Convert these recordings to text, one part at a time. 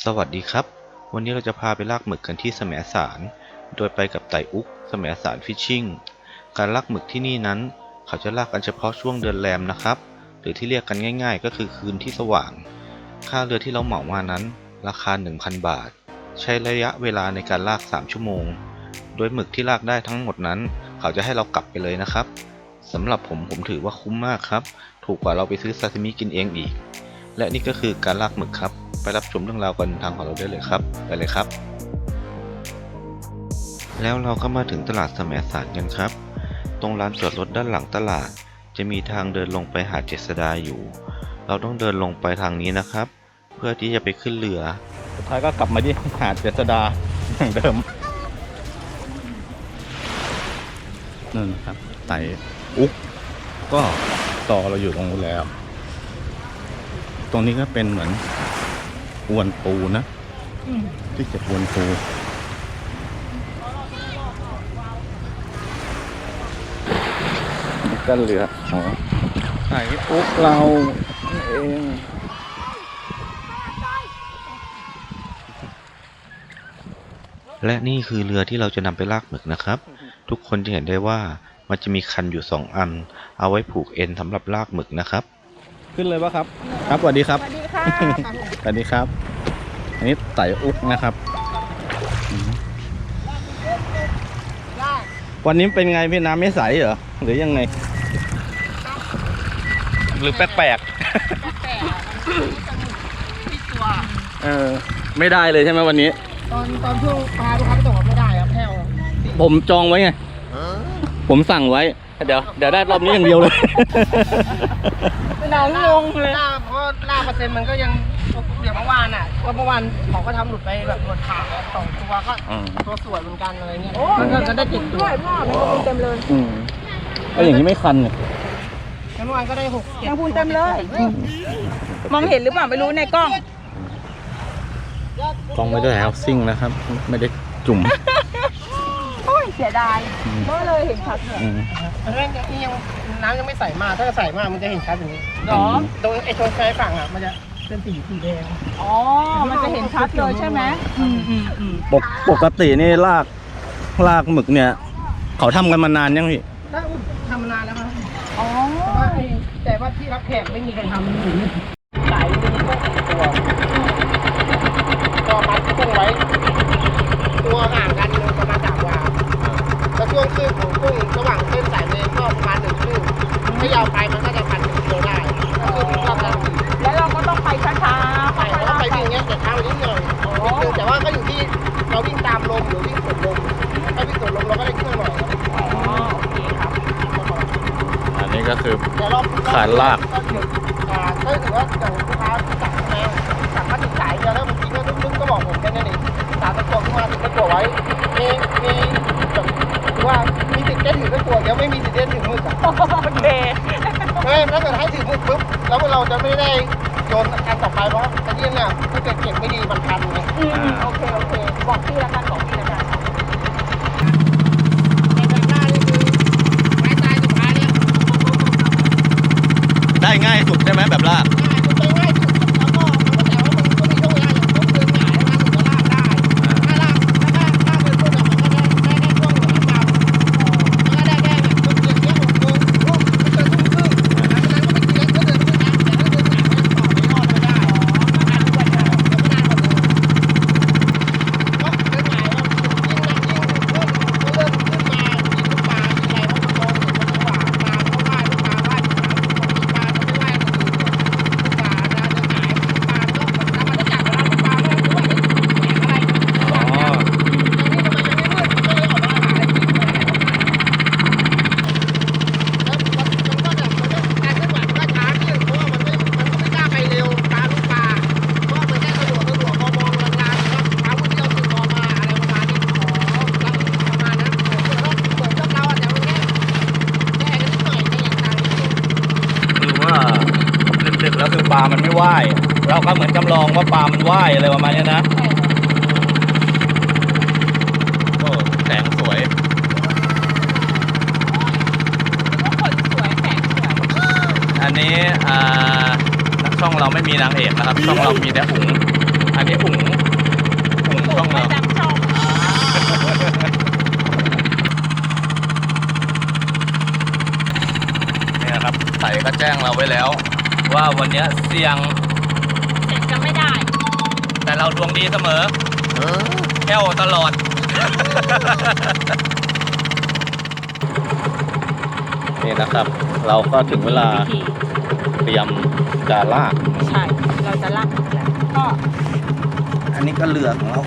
สวัสดีครับ วันนี้เราจะพาไปลากหมึกกันที่แสมสาร โดยไปกับไต่อุกแสมสารฟิชชิ่ง การลากหมึกที่นี่นั้น เขาจะลากกันเฉพาะช่วงเดือนแรมนะครับ หรือที่เรียกกันง่าย ๆ ก็คือคืนที่สว่าง ค่าเรือที่เราเหมามานั้น ราคา 1,000 บาท ใช้ระยะเวลาในการลาก 3 ชั่วโมง โดยหมึกที่ลากได้ทั้งหมดนั้น เขาจะให้เรากลับไปเลยนะครับสำหรับผมผมถือว่าคุ้มมากครับ ถูกกว่าเราไปซื้อซาซิมิกินเองอีก และนี่ก็คือการลากหมึกครับ ไปรับชมเรื่องราวกันทางของเราได้เลยครับ ไปเลยครับ แล้วเราก็มาถึงตลาดแสมสารกันครับ ตรงลานจอดรถด้านหลังตลาด จะมีทางเดินลงไปหาดเจษดาอยู่ เราต้องเดินลงไปทางนี้นะครับ เพื่อที่จะไปขึ้นเรือสุดท้ายก็กลับมาที่หาดเจษดาอย่างเดิมนั่นครับไต่อุ๊กก็ต่อเราอยู่ตรงนู้นแล้ว ตรงนี้ก็เป็นเหมือน อวนปูนะที่จะอวนปูนี่ก็เรือของไต่อุกเราเองและนี่คือเรือที่เราจะนำไปลากหมึกนะครับ ทุกคนจะเห็นได้ว่ามันจะมีคันอยู่สองอัน เอาไว้ผูกเอ็นสำหรับลากหมึกนะครับ ขึ้นเลยปะครับ ครับสวัสดีครับสวัสดีค่ะสวัสดีครับ อันนี้ไต่อุกนะครับอืมวันนี้เป็นไงพี่น้ำไม่ใสเหรอ หรือยังไง หรือแปลกแต่ที่ตัวๆเออ ไม่ได้เลยใช่ไหมวันนี้ ตอนตอนช่วงปลาลูกค้าไปส่งไม่ได้ครับแห้วผมจองไว้ไง ผมสั่งไว้ เดี๋ยวเดี๋ยวได้รอบนี้อย่างเดียวเลยเรางงเลยล่าเพราะล่าเปอร์เซ็นต์มันก็ยังเดี๋ยวเมื่อวานอะก็เมื่อวานเขาก็ทำหลุดไปแบบหลุดขาดสองตัวก็อืม ตัวสวยเหมือนกันอะไรเงี้ยมันก็จะได้ติดตัวเต็มเลยอืมก็อย่างนี้ไม่คันเนี่ยแล้วเมื่อวานก็ได้หกเจ็ดยังพูนเต็มเลย มองเห็นหรือเปล่าไม่รู้ในกล้องกล้องไม่ได้แฮวซิ่งนะครับ ไม่ได้จุ่มโอ้ยเสียดายเมื่อเลยเห็นชัดเนี่ยอืมอันนี้นี่ยังน้ำยังไม่ใสมากถ้าใสมากมันจะเห็นชัดอย่างนี้หรอตรงไอ้ชนชายฝั่งอะมันจะ เป็นสีสีแดงอ๋อ มันจะเห็นชัดเลยใช่ไหมอืมอืมอืมปกปกตินี่ลากลากหมึกเนี่ย เขาทำกันมานานยังพี่ถ้าอุ้มทำมานานแล้วครับอ๋อ แต่ว่าไอ้แต่ว่าที่รับแขกไม่มีใครทำอยู่นี่สายมันก็ติดตัวก็มัดกุ้งไว้ ตัวห่างกันประมาณสามวาแล้วช่วงคลื่นของกุ้งระหว่างเส้นสายเมนก็ประมาณหนึ่งคลื่นถ้ายาวไปมันก็ ไม่ได้โยนอันต่อไปเพราะตะกี้เนี่ยถ้าเกิดเก็บไม่ดีมันพันไงอืมโอเคโอเคบอกพี่ละกันบอก่ายเราก็เหมือนจำลองว่าปลามันว่ายอะไรประมาณนี้นะโอ้แสงสวย อันนี้อ่าช่องเราไม่มีนางเอกนะครับ ช่องเรามีแต่อุ๋งอันนี้อุ๋งอุ๋งช่องเรานี่ยครับใส่ก็แจ้งเราไว้แล้ว ว่าวันเนี้ยเสี่ยงเสร็จจะไม่ได้ แต่เราดวงดีเสมอแค่วตลอด นี่นะครับ เราก็ถึงเวลาวิธีเตรียมจะลาก ใช่ เราจะลากแหละก็อันนี้ก็เรือของเรา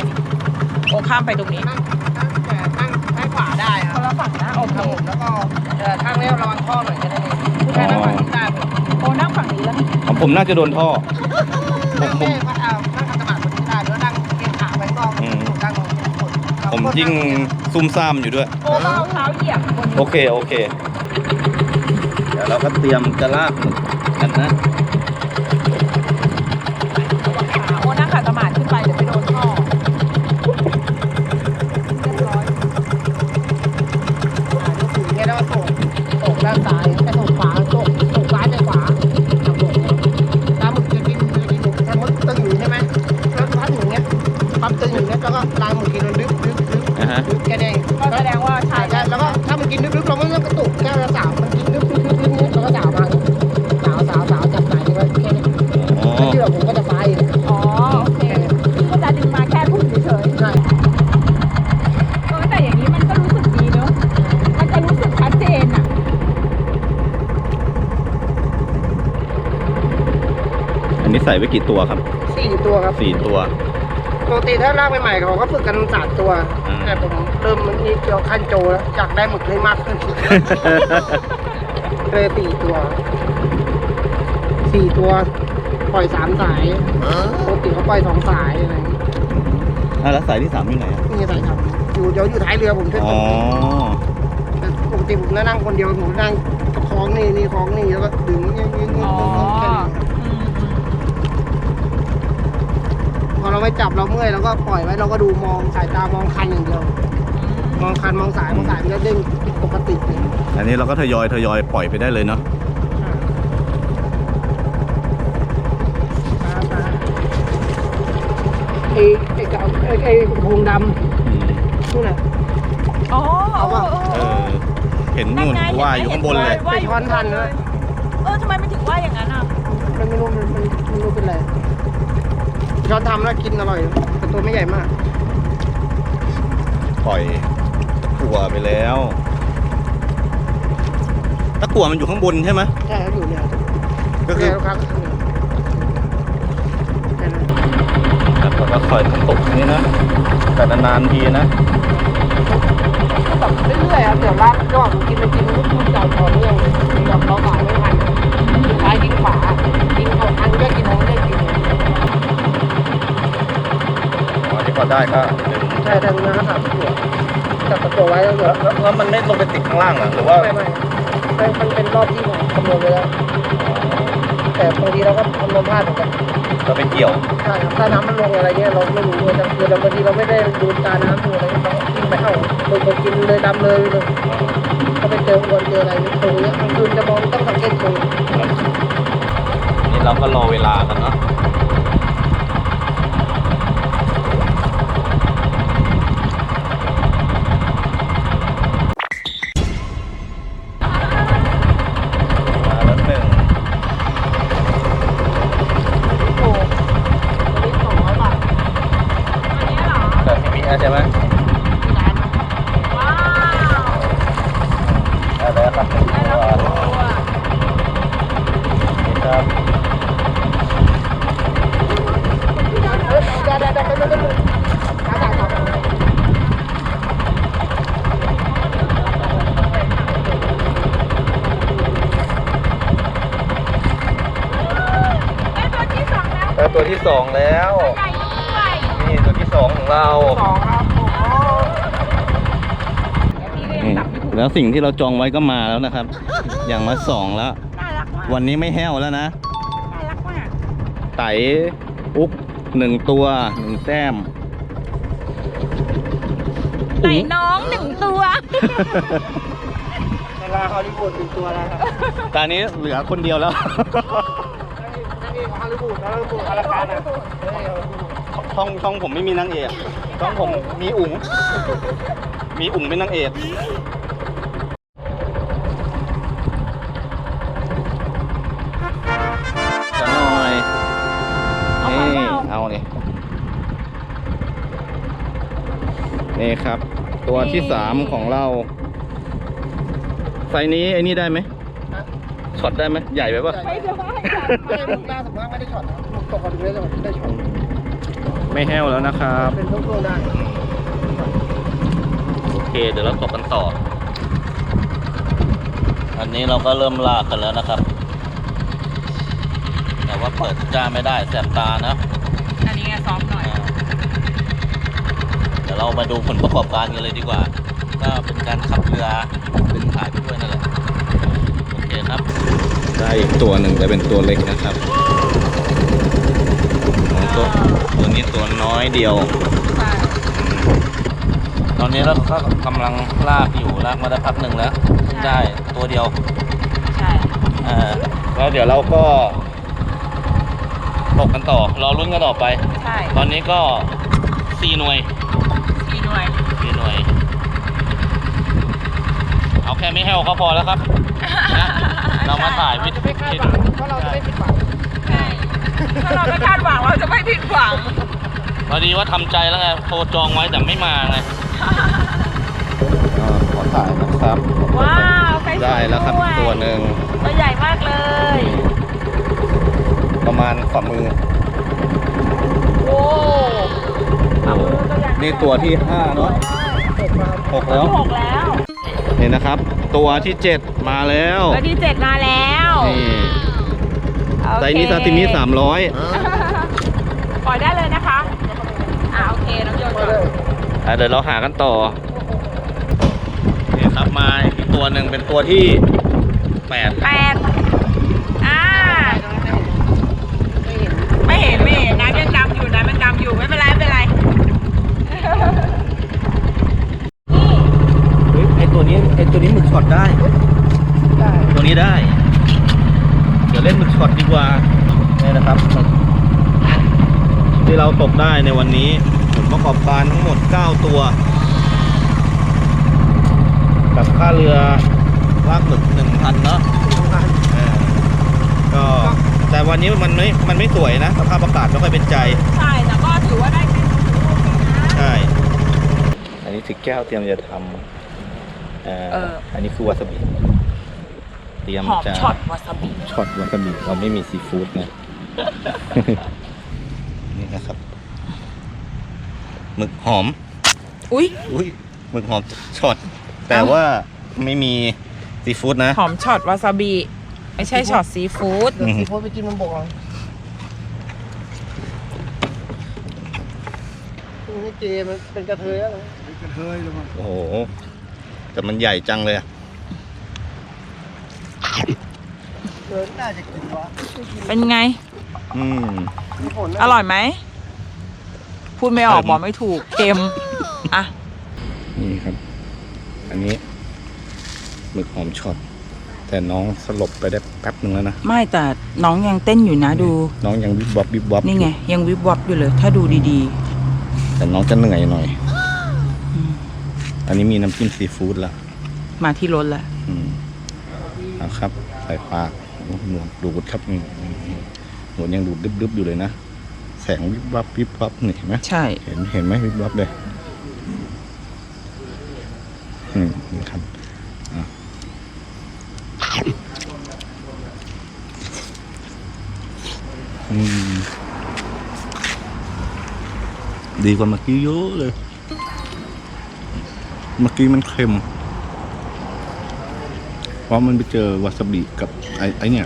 โอข้ามไปตรงนี้นั่งนั่งแต่นั่งซ้ายขวาได้คครับนละฝั่งนะโอคเครับผมแล้วก็เอ่อทางนี้ระวังข้อหน่อยก็ได้เลยผู้ชายนั่งฝั่งนี้ได้ผมโอนั่งฝั่งนี้แล้ว ของผมน่าจะโดนท่อนั่งแม่ก็เอานั่งขัดสมาธิคนนี้ได้หรือว่านั่งเก็บขาไปก็อืมนั่งลงกดผมยิ่งซุ่มซ่ามอยู่ด้วย โอก็เอาเท้าเหยียบบนโอเค โอเค เดี๋ยวเราก็เตรียมจะลากกันนะ ขาโอนั่งขัดสมาธิขึ้นไปเดี๋ยวไปโดนท่อเรียบร้อย อ่ายกถืออย่างเงี้ยแล้วก็ส่งส่งด้านซ้ายไปส่งขวาส่งส่งซ้ายไปขวาทำส่งตามมึกจะกินจะกินถ้ามดตึงอยู่ใช่ไหมแล้วพัดอย่างเงี้ยปั๊บตึงอยู่เนี้ยแล้วก็ลายหมึกกินมันดึ๊บดึ๊บดึ๊บ อ่าฮะ ดึ๊บแค่นี้ ก็แสดงว่า ใช่ ใช่ ใช่แล้ว ก็ถ้ามันกินดึ๊บๆเราไม่ต้องกระตุกแค่เราสาวมันกินดึ๊บดึ๊บดึ๊บดึ๊บเนี่ยเราก็สาวมาสาวสาวสาวจับสายนี่ไว้แค่นี้อ๋อ ถ้าเชื่อผมก็จะไปอ๋อ โอเคพี่ก็จะดึงมาแค่ทุ่นเฉยใช่ๆเออแต่อย่างนี้มันก็รู้สึกดีเนอะมันจะรู้สึกชัดเจนอะอันนี้ใส่ไว้กี่ตัวครับสี่ตัวครับสี่ตัว ปกติถ้าลากใหม่ๆเขาก็ฝึกกันสามตัวอืมแต่ผม เริ่มมันมีเกี่ยวขั้นโจแล้วอยากได้หมึกให้มากขึ้นเลยสี่ตัวสี่ตัว ปล่อยสามสายปกติเขาปล่อยสองสายอะไรอย่างเงี้ยอะแล้วสายที่สามอยู่ไหนอะนี่สายทำอยู่เดี๋ยวอยู่ท้ายเรือผมช่วยอ๋ตอกแต่ปกติผมนั่งคนเดียวผมนั่งคล้องนี่นี่คล้องนี่แล้วก็ดึงยิงยิงยิงอ๋อแค่นี้อืมพอเราไม่จับเราเมื่อยเราก็ปล่อยไว้เราก็ดูมองสายตามองคันอย่างเดียว มองคันมองสายมองสายมันก็เด้งผิดปกติเลยอันนี้เราก็ทยอยทยอยปล่อยไปได้เลยเนาะไอ้ไอ้กาวไอ้ไอ้โพงดอืมำนู่นน่ะ อ๋อเอาป่ะ เออเห็นนู่นว่ายอยู่ข้างบนเลยเป็นช้อนทันนะเออทำไมมันถึงว่าอย่างนั้นอะ มันไม่รู้มันมันไม่รู้เป็นไรช้อนทำแล้วกินอร่อยแต่ตัวไม่ใหญ่มาก ปล่อยตะ กั่วไปแล้ว ตะกั่วมันอยู่ข้างบนใช่ไหมใช่ครับอยู่เนี่ยก็คือทุกครั้งแค่นั้นครับแล้วก็คอยตกอย่างนี้นะแต่นานๆทีนะก็แบบเรื่อยๆครับเดี๋ยวลากก็กินไปกินมันก็พูดจาต่อเนื่องแบบเราขายไม่ทันซ้ายกินขวากินเอาอันก็กินอันก็กินอ๋อที่พอได้ก็ดึงใช่ทางนั้นก็ถามตัว จับตะกัวไว้แล้วเดี๋ยวแล้วแล้วมันไม่ลงไปติดข้างล่างเหรอหรือว่าไม่ไม่ไม่มันเป็นรอบที่ผมคำนวณไว้แล้ว แต่บางทีเราก็คำนวณพลาดเหมือนกันเราไปเกี่ยวใช่ครับถ้าน้ำมันลงอะไรเงี้ยเราไม่รู้เลยแต่คือเราบางทีเราไม่ได้ดูตาน้ำดูอะไรเรากินไปเอ้าคนคนกินเลยดำเลยเลยก็ไปเจออวนเจออะไรตรงเนี้ยกลางคืนจะมองต้องสังเกตตรงนี่เราก็รอเวลากันเนาะมาแล้วหนึ่ง โอ้ตัวนี้สองร้อยบาท อันนี้เหรอ แต่ที่มีใช่ไหม ที่ร้านนะ ว้าว ได้แล้วครับหนึ่ง ได้ ตั แล้ว ว ตัว นี่ครับ เฮ้ยได้ได้ได้ได้ได้ได้ขาจ่ายครับ ได้ ตัวที่สองแล้วได้ตัวที่สองแล้ว ใหญ่ด้วยนี่ตัวที่สองของเราสองครับโอ้โหพี่ก็ยังจับไม่ถูกแล้วสิ่งที่เราจองไว้ก็มาแล้วนะครับ อย่างมาสองแล้ว น่ารักมากวันนี้ไม่แห้วแล้วนะ น่ารักมากไตอุกหนึ่งตัวหนึ่งแต้มไหนน้องหนึ่งตัวเวลาฮอลลีวูดถึงตัวแล้วครับ ตอนนี้เหลือคนเดียวแล้วารุอช่องช่องผมไม่มีนางเอกช่องผมมีอุ๋ง มีอุ๋งเป็นนางเอกจะหน่อยนี่เอาเลยนี่ครับ ตัวที่สามของเราไซนี้ไอ้นี่ได้ไหม ช็อตได้ไหมใหญ่ไปปะไม่ได้ค่ะไม่ลูกล่าสมมติไม่ได้ช็อตนะลูกตกกันเลยแต่ว่าได้ช็อตไม่แห้วแล้วนะครับ เป็นช่วงๆได้โอเค เดี๋ยวเราตกกันต่อ อันนี้เราก็เริ่มลากกันแล้วนะครับ แต่ว่าเปิดจ้าไม่ได้แสบตานะ อันนี้ไงซ้อมหน่อย เดี๋ยวเรามาดูผลประกอบการกันเลยดีกว่า ก็เป็นการขับเรือดึงขายไปด้วยนั่นแหละโอเคครับ ได้อีกตัวหนึ่งแต่เป็นตัวเล็กนะครับของตัวตัวนี้ตัวน้อยเดียวใช่ตอนนี้เราก็กำลังลากอยู่ลากมาได้พักหนึ่งแล้วได้ตัวเดียวใช่อ่าแล้วเดี๋ยวเราก็ตกกันต่อรอลุ้นกันต่อไป ใช่ ตอนนี้ก็สี่หน่วยอีหน่วยสี่หน่วย เอาแค่ไม่แห้วก็พอแล้วครับนะเรามาถ่ายวิจะดีไม่คาดหวังเพราะเราจะไม่ผิดหวังใช่ถ้าเราไม่คาดหวังเราจะไม่ผิดหวังพอดีว่าทำใจแล้วไงโทรจองไว้แต่ไม่มาไงขอถ่ายนะครับว้าวไซส์ได้แล้วครับสยตัวหนึ่งตัวใหญ่มากเลย ประมาณฝ่ามือโอ้เอามือตัวใหญ่นี่ตัวที่ห้าเนาะหกตัวแล้วที่หกแล้ว นี่นะครับ ตัวที่เจ็ดมาแล้วตัวที่เจ็ดมาแล้วนี่โอเคไซส์นี้ซาซิมิสามร้อยปล่อยได้เลยนะคะอ่าโอเคน้องโยนก่อนอะเดี๋ยวเราหากันต่อนี่ครับมาอีกตัวหนึ่งเป็นตัวที่แปดแปดอ่า ไม่เห็นไม่เห็นน้ำยังดำอยู่น้ำยังดำอยู่ไม่เป็นไรไม่เป็นไร เฮ้ยไอตัวนี้ไอตัวนี้หมึกช็อตได้ ได้ ตัวนี้ได้ เดี๋ยวเล่นหมึกช็อตดีกว่านี่นะครับหมึก ที่เราตกได้ในวันนี้ผลประกอบการทั้งหมด 9 ตัว กับค่าเรือลากหมึก1,000เนาะเออก็แต่วันนี้มันไม่มันไม่สวยนะ สภาพอากาศไม่ค่อยเป็นใจ ใช่ แต่ก็ถือว่าได้แค่สองลูกเองนะใช่ อันนี้ถือแก้วเตรียมจะทำเอ่อเออ อันนี้คือวาซาบิเตรียมหอมจะ ช็อตวาซาบิช็อตวาซาบิเราไม่มีซีฟู้ดนะ นี่นะครับ หมึกหอม อุ้ยอุ้ยหมึกหอมช็อตแต่ว่าไม่มีซีฟู้ดนะ หอมช็อตวาซาบิ ไม่ใช่ช็อตซีฟู้ดเดี๋ยวซีโพสต์ไปกินมันบกเอานี่เจมันเป็นกระเทยแล้วเป็นกระเทยเลยมันโอ้โห แต่มันใหญ่จังเลยอะเดินน่าจะกินวะเป็นไง อืม มีผลนะ อร่อยไหม พูดไม่ออกเค็มบอกไม่ถูกเค็มอะนี่ครับ อันนี้หมึกหอมช็อต แต่น้องสลบไปได้แป๊บหนึ่งแล้วนะไม่แต่น้องยังเต้นอยู่นะดู น้องยังวิบวับวิบวับนี่ไง ยังวิบวับอยู่เลย ถ้าดูดีแต่น้องจะเหนื่อยหน่อยอืมอันนี้มีน้ำจิ้มซีฟู้ดละๆมาที่รถแหละอืมเอาครับ ใส่ปากโอ้โหหนวดดูดครับนี่นี่หนวดยังดูดดึบๆอยู่เลยนะ แสงวิบวับวิบวับนี่เห็นไหมใช่ เห็นเห็นไหมวิบวับเลยอืมนี่ครับอะอืมดีกว่าเมื่อกี้เยอะเลย เมื่อกี้มันเค็ม เพราะมันไปเจอวาซาบิกับไอ้ไอ้เนี่ย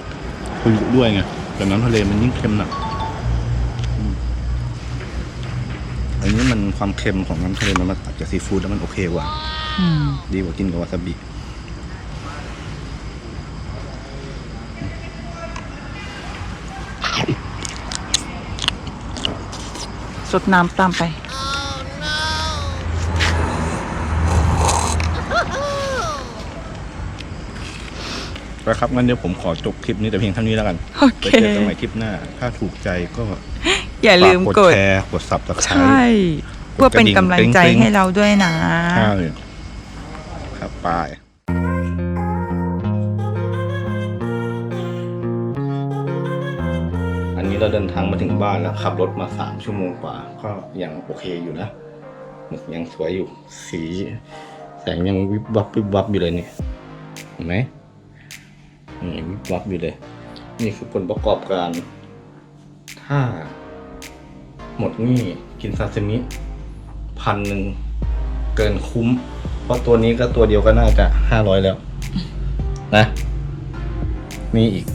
คุยด้วยไงแต่น้ำทะเลมันยิ่งเค็มหนักอืมอั นนี้มันความเค็มของน้ำทะเลมันมาตัดกับซีฟู้ดแล้วมันโอเคกว่า อืมดีกว่ากินกับวาซาบิสดน้ำตามไป นะครับงั้นเดี๋ยวผมขอจบคลิปนี้แต่เพียงเท่านี้แล้วกัน โอไปเค เจอกันใหม่คลิปหน้า ถ้าถูกใจก็ อย่าลืมฝกดแชร์กดซับสไครใช่ เพื่อเป็นกำลังใจให้เราด้วยนะ ใช่ครับไปอันนี้เราเดินทางมาถึงบ้านแล้ว ขับรถมาสามชั่วโมงกว่า ก็ยังโอเคอยู่นะหมึกยังสวยอยู่ สี แสงยังวิบวับวิบวับอยู่เลยเนี่ยเห็นไหมนี่วิบวับอยู่เลย นี่คือผลประกอบการ ถ้า หมดหนี้กินซาซิมิพันหนึ่งเกินคุ้ม เพราะตัวนี้ก็ตัวเดียวก็น่าจะห้าร้อยแล้ว นะ มีอีก